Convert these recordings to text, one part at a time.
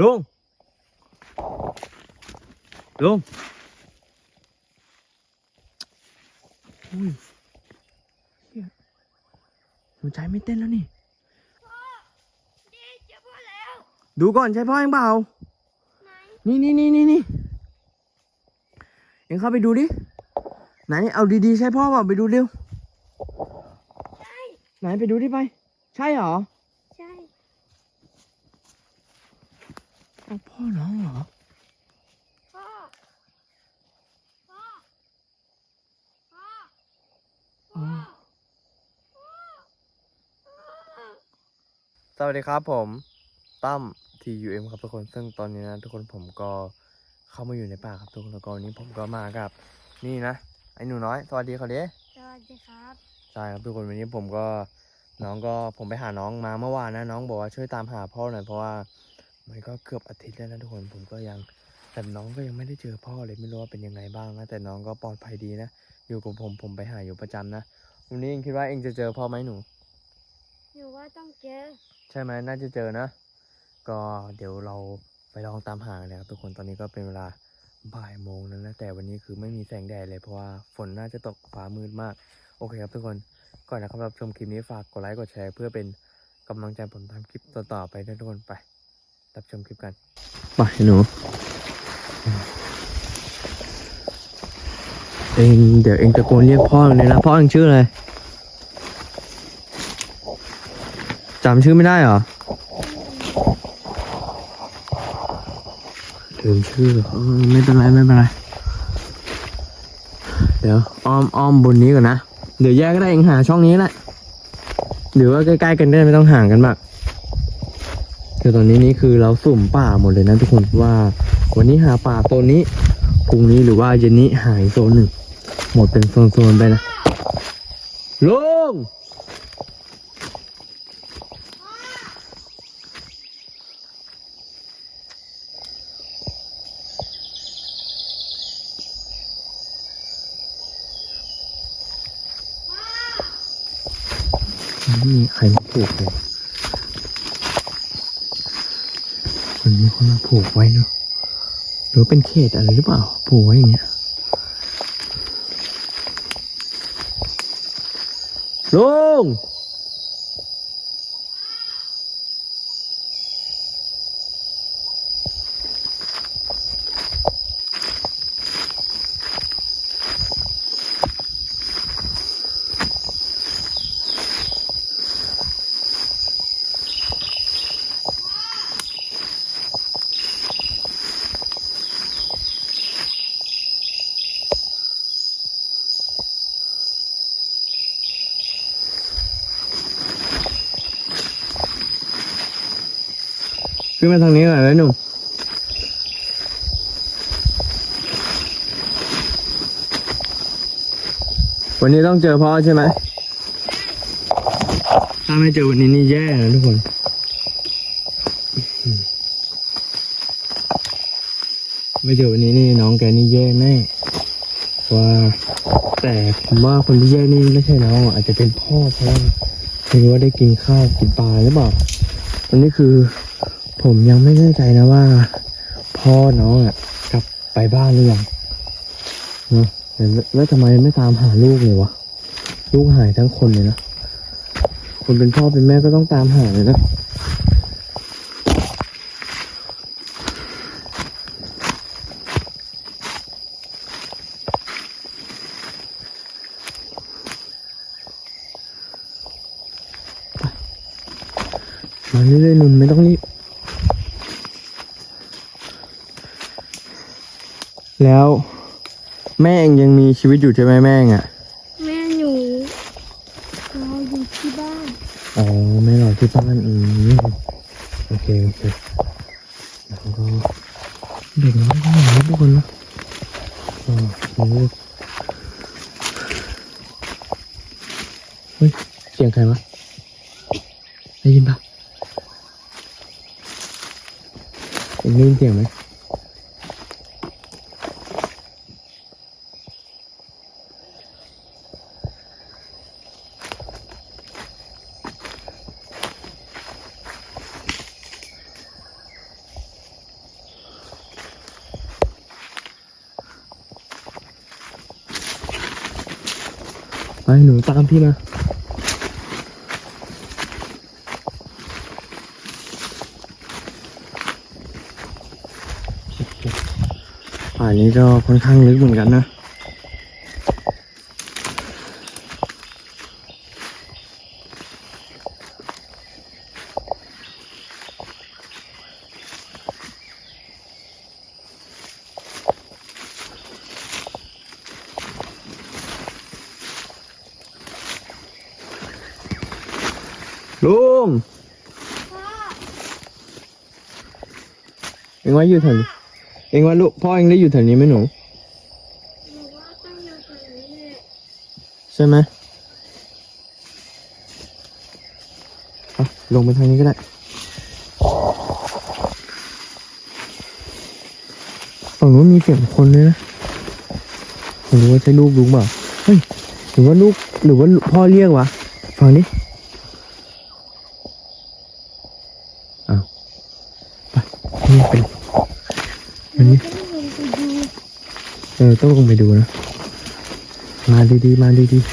ลุง ลุงอุ้ยเหี้ยหัวใจไม่เต้นแล้วนี่ดีเจอพ่อแล้วดูก่อนใช่พ่อเองเปล่า ไหนนี่นี่นี่นี่นี่เอ็งเข้าไปดูดิ ไหนเอาดีๆ ใช่พ่อเปล่าไปดูเร็ว ใช่ไหนไปดูดิไป ใช่เหรอ ใช่ เอาพ่อน้องเหรอพ่อพ่อพ่อพ่อสวัสดีครับผมตั้ม TUM ครับทุกคนซึ่งตอนนี้นะ ทุกคนผมก็เข้ามาอยู่ในป่าครับทุกคนแล้วก็วันนี้ผมก็มากับ นี่นะไอ้หนูน้อยสวัสดีเขาด้สวัสดีครับใช่ครับทุกคนวันนี้ผมก็น้องก็ผมไปหาน้องมาเมื่อวานนะ น้องบอกว่าช่วยตามหาพ่อหน่อยเพราะว่า มันก็เกือบอาทิตย์แล้วนะทุกคนผมก็ยังแต่น้องก็ยังไม่ได้เจอพ่อเลยไม่รู้ว่าเป็นยังไงบ้างนะแต่น้องก็ปลอดภัยดีนะอยู่กับผมผมไปหาอยู่ประจำนะวันนี้เองคิดว่าเองจะเจอพ่อไหมหนูหนูว่าต้องเจอ ใช่ไหมน่าจะเจอนะ ก็เดี๋ยวเราไปลองตามหาเลยครับทุกคนตอนนี้ก็เป็นเวลาบ่ายโมงแล้วนะแต่วันนี้คือไม่มีแสงแดดเลยเพราะว่าฝนน่าจะตกฟ้ามืดมาก โอเคครับทุกคนก่อนนะครับรับชมคลิปนี้ฝากกดไลค์กดแชร์เพื่อเป็นกำลังใจผมทำคลิปต่อๆไปด้วยทุกคนไป รับชมคลิปกันไปหนูเองเดี๋ยวเองตะโกนเรียกพ่อเลยนะพ่อเองชื่ออะไรจำชื่อไม่ได้เหรอลืมชื่อเออไม่เป็นไรไม่เป็นไร เดี๋ยวอ้อมอ้อมบนนี้ก่อนนะ เดี๋ยวแยกก็ได้เองหาช่องนี้แหละหรือว่าใกล้ๆกันได้ไม่ต้องห่างกันมาก เดี๋ยวตอนนี้นี่คือเราสุ่มป่าหมดเลยนะทุกคนว่า วันนี้หาป่าโซนนี้พรุ่งนี้หรือว่าเย็นนี้หายโซนหนึ่งหมดเป็นโซนๆไปนะลุงไม่มีใครมาผูกเลย มีคนมาผูกไว้เนาะหรือเป็นเขตอะไรหรือเปล่า ผูกไว้อย่างเงี้ยลุง ขึ้นมาทางนี้หน่อยเลยหนุ่มวันนี้ต้องเจอพ่อใช่ไหม ถ้าไม่เจอวันนี้นี่แย่นะทุกคน ไม่เจอวันนี้นี่น้องแกนี่แย่แน่ว่าแต่ผมว่าคนที่แย่นี่ไม่ใช่น้องอาจจะเป็นพ่อเพราะไม่รู้ว่าได้กินข้าวกินปลาหรือเปล่าอันนี้คือ ผมยังไม่แน่ใจนะว่า พ่อน้องอะกลับไปบ้านหรือยังเนอะแล้วทำไมไม่ตามหาลูกเลยวะลูกหายทั้งคนเลยนะคนเป็นพ่อเป็นแม่ก็ต้องตามหาเลยนะมาเรื่อยๆนุ่มไม่ต้องรีบ แล้วแม่เองยังมีชีวิตอยู่ใช่ไหมแม่เองอะ แม่หนูเราอยู่ที่บ้าน อ๋อแม่เราที่บ้านอืมโอเคโอเคแล้วก็เด็กน้อยก็หายทุกคนนะก็นี่เฮ้ยเสียงใครวะได้ยินปะเอ็งได้ยินเสียงไหม หนูตามพี่มาป่านนี้ก็ค่อนข้างลึกเหมือนกันนะ ลุงเอ็งว่าอยู่แถวนี้เอ็งว่าลูกพ่อเอ็งได้อยู่แถวนี้ไหมหนูใช่ไหมลงไปทางนี้ก็ได้ฝั่งนู้นมีเสียงคนเลยนะผมรู้ว่าใช่ลูกลุงเปล่าเฮ้ยหรือว่าลูกหรือว่าพ่อเรียกวะฟังดิอ้าวไปนี่เป็น หนูต้องลงไปดู เออต้องลงไปดูนะ มาดีๆ มาดีๆ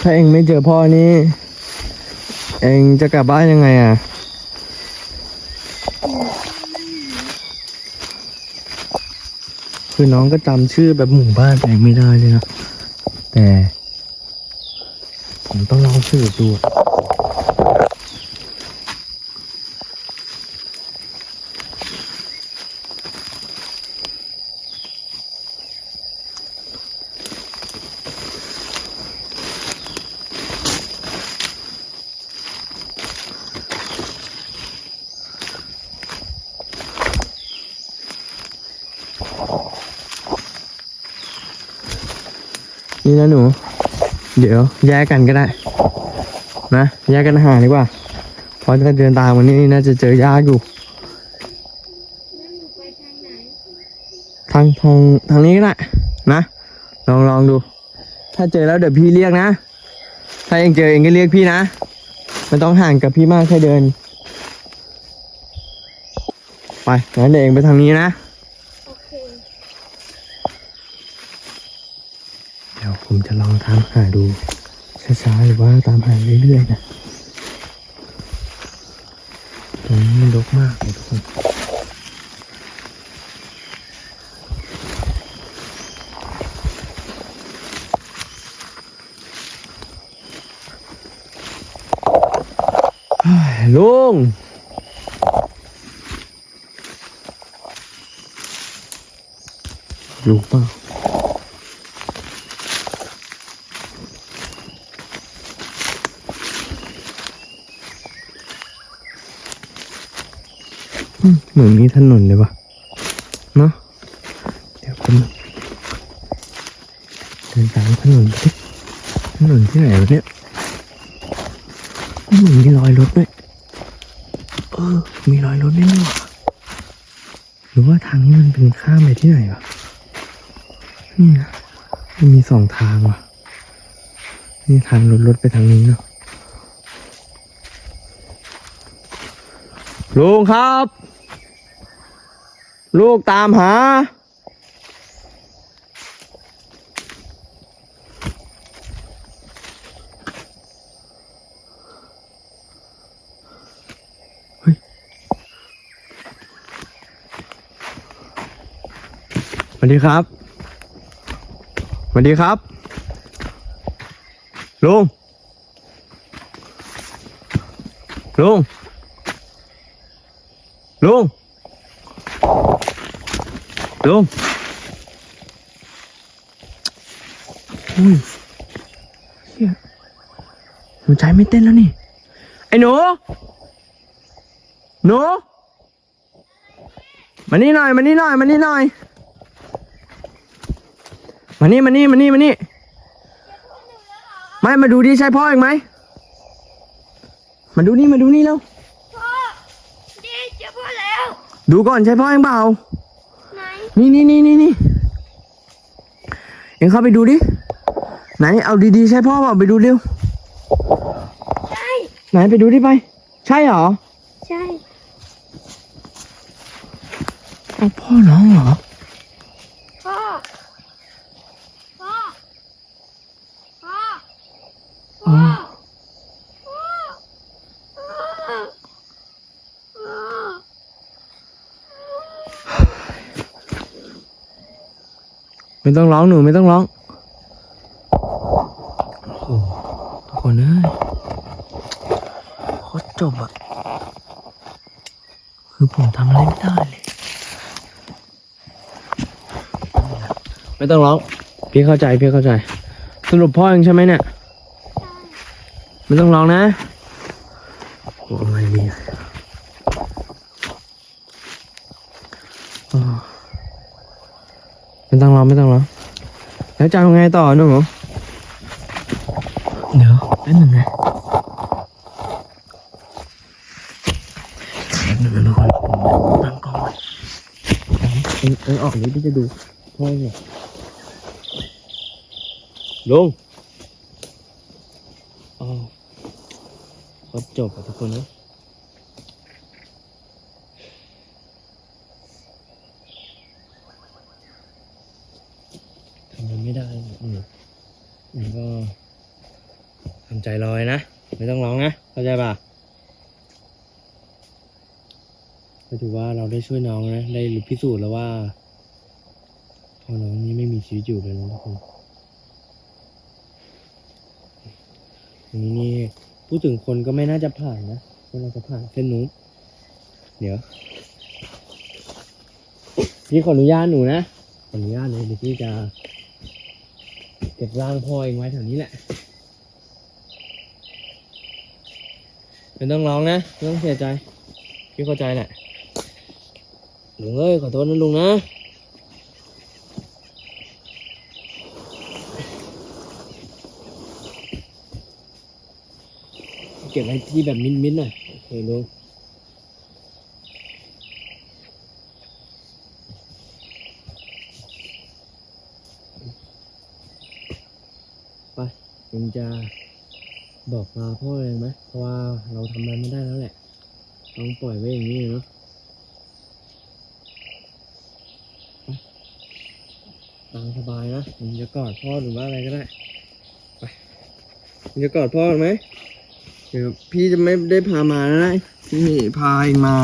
ถ้าเองไม่เจอพ่อนี่เองจะกลับบ้านยังไงอะ คือน้องก็จำชื่อแบบหมู่บ้านเองไม่ได้เลยนะ แต่ ผมต้องลองสืบดู นะหนู เดี๋ยวแยกกันก็ได้ นะแยกกันหาดีกว่า เพราะถ้าเดินตามวันนี้น่าจะเจอยากอยู่ ทางทางทางนี้ก็ได้ นะ ลองลองดู ถ้าเจอแล้วเดี๋ยวพี่เรียกนะ ถ้าเองเจอเองก็เรียกพี่นะไม่ต้องห่างกับพี่มากแค่เดิน ไปงั้นเดี๋ยวเองไปทางนี้นะ โอเค เดี๋ยว ผมจะลองตามหาดูช้าๆหรือว่าตามหาเรื่อยๆนะตรงนี้มันรกมากเลยทุกคนเฮ้ยลุงเปล่า เหมือนมีถนนเลยว่ะเนอะเดี๋ยวผมเดินตามถนนไปดิถนนที่ไหนวะเนี่ยเหมือนมีรอยรถด้วยเออ มีรอยรถด้วยนี่หว่าหรือว่าทางนี้มันเป็นข้ามไปที่ไหนวะนี่นะมันมีสองทางว่ะ นี่ทางรถรถไปทางนี้เนาะลุงครับ ลูกตามหา สวัสดีครับ สวัสดีครับ ลุง ลุง ลุง ลุงอุ้ยเฮียหัวใจไม่เต้นแล้วนี่ ไอ้หนู หนู มานี่หน่อย มานี่หน่อย มานี่หน่อย มานี่ มานี่ มานี่ มานี่ ไม่ มาดูดิใช่พ่อเองไหม มาดูนี่ มาดูนี่แล้ว พ่อดีเจอพ่อแล้ว ดูก่อนใช่พ่อเองเปล่าไห นนี่นี่นี่นี่นี่เอ็งเข้าไปดูดิ ไหนเอาดีๆใช่พ่อเปล่าไปดูเร็ว ใช่ ไหนไปดูดิไป ใช่เหรอ ใช่ เอาพ่อน้องเหรอ พ่อ พ่อ พ่อ อ๋อ พ่อ พ่อ พ่อ ไม่ต้องร้องหนูไม่ต้องร้องโอ้โหทุกคนเอ้ยโคตรจบอะคือผมทำอะไรไม่ได้เลย ไม่ต้องร้อง พี่เข้าใจพี่เข้าใจ สรุปพ่อเองใช่ไหมเนี่ย ไม่ต้องร้องนะโอ้อะไรดีอะอ๋อ ไม่ต้องร้องไม่ต้องร้องแล้วจะเอาไงต่อหนูเดี๋ยวแป๊บหนึ่งนะแป๊บหนึ่งนะทุกคนตั้งกล้องไว้เอ็งเอ็งออกนี้พี่จะดูพ่อเนี่ยลุงอ๋อก็จบอะทุกคนนะทำอะ ไม่ได้ อืมอืมก็ทำใจลอยนะ ไม่ต้องร้องนะเข้าใจป่ะก็ถือว่าเราได้ช่วยน้องนะ ได้พิสูจน์แล้วว่าพอน้องนี่ไม่มีชีวิตอยู่เลยนะทุกคนอันนี้นี่พูดถึงคนก็ไม่น่าจะผ่านนะไม่น่าจะผ่านเส้นนู้น เดี๋ยวพี่ขออนุญาตหนูนะ ขออนุญาตเลยเดี๋ยวพี่จะ เก็บร่างพ่อเองไว้แถวนี้แหละไม่ต้องร้องนะไม่ต้องเสียใจ พี่เข้าใจแหละลุงเอ้ยขอโทษนะลุงนะเก็บไว้ที่แบบมิดๆหน่อยโอเคลุง ไปลุงจะบอกลาพ่อเลยไหมเพราะว่าเราทำอะไรไม่ได้แล้วแหละต้องปล่อยไว้อย่างนี้เนาะตามสบายนะผมจะกอดพ่อหรือว่าอะไรก็ได้ไปผมจะกอดพ่อไหมเดี๋ยวพี่จะไม่ได้พามาแล้วนะพี่พาเองมา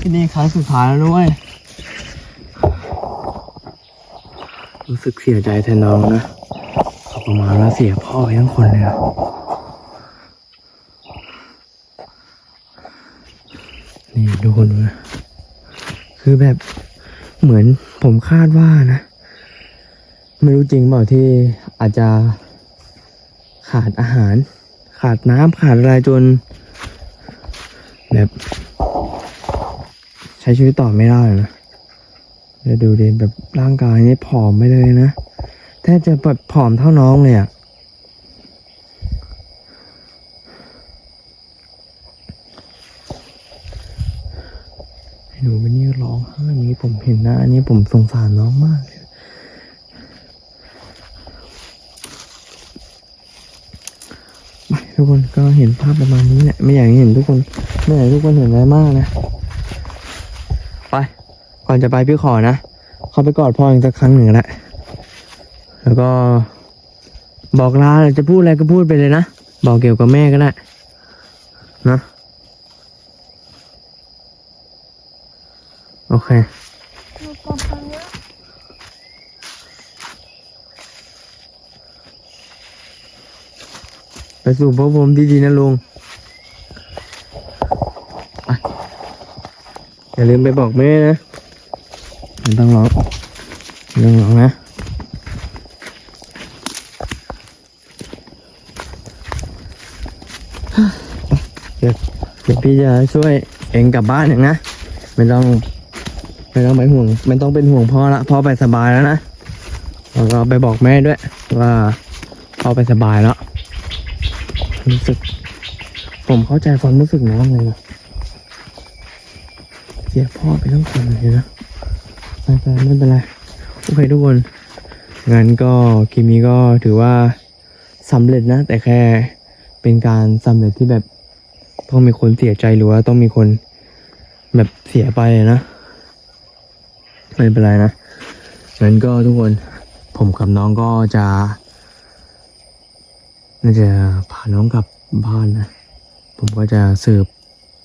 ที่นี่ครั้งสุดท้ายแล้วด้วยรู้สึกเสียใจแทนน้องนะ เขาประมาณว่าเสียพ่อไปทั้งคนเลยอะนี่ดูคนดูนะคือแบบเหมือนผมคาดว่านะ ไม่รู้จริงเปล่าที่อาจจะขาดอาหาร ขาดน้ำขาดอะไรจน แบบ ใช้ชีวิตต่อไม่ได้นะแล้วดูดิแบบร่างกายนี่ผอมไปเลยนะ แทบจะแบบผอมเท่าน้องเลยอะ่ะหนูวันนี้ร้องไห้านี้ผมเห็นหน้าอันนี้ผมสงสารน้องมากเลยทุกคนก็เห็นภาพประมาณนี้แหละไม่อยากให้เห็นทุกคนไม่อยากให้ทุกคนเห็นอะไรมากนะไปก่อนจะไปพี่ขอนะข้าไปกอดพ่ออีกสักครั้งหนึ่งก็ได้ แล้วก็บอกลาจะพูดอะไรก็พูดไปเลยนะ บอกเกี่ยวกับแม่ก็ได้ นะ โอเคไปสู่พบผมดีๆนะลุงอย่าลืมไปบอกแม่นะไม่ต้องร้องไม่ต้องร้องนะ เดี๋ยวพี่จะช่วยเองกลับบ้านเองนะไม่ต้องไม่ต้องไปห่วงไม่ต้องเป็นห่วงพ่อละพ่อไปสบายแล้วนะแล้วก็ไปบอกแม่ด้วย ว่าพ่อไปสบายแล้วรู้สึก ผมเข้าใจความรู้สึกน้องเลยนะเสียพ่อไปทั้งคนเลยนะไปไปไม่เป็นไรโอเคทุกคนงั้นก็คลิปนี้ก็ถือว่าสำเร็จนะ แต่แค่เป็นการสำเร็จที่แบบ ต้องมีคนเสียใจหรือว่าต้องมีคนแบบเสียไปนะ ไม่เป็นไรนะงั้นก็ทุกคนผมกับน้องก็จะน่าจะพาน้องกลับบ้านนะผมก็จะสืบ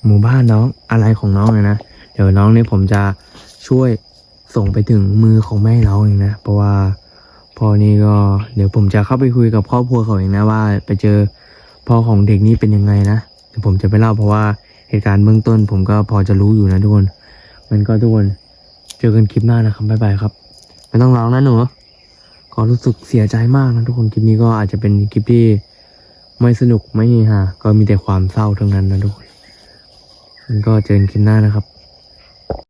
หมู่บ้านน้องอะไรของน้องเลยนะเดี๋ยวน้องนี่ผมจะช่วยส่งไปถึงมือของแม่น้องเองนะเพราะว่าพ่อนี่ก็เดี๋ยวผมจะเข้าไปคุยกับครอบครัวเขาเองนะว่า ไปเจอพ่อของเด็กนี่เป็นยังไงนะ ผมจะไปเล่าเพราะว่าเหตุการณ์เบื้องต้น ผมก็พอจะรู้อยู่นะทุกคน มันก็ทุกคนเจอกันคลิปหน้านะครับบ๊ายบายครับไม่ต้องร้องนะหนูก็รู้สึกเสียใจมากนะทุกคนคลิปนี้ก็อาจจะเป็นคลิปที่ไม่สนุกไม่ฮาก็มีแต่ความเศร้าทั้งนั้นนะทุกคนมันก็เจอกันคลิปหน้านะครับ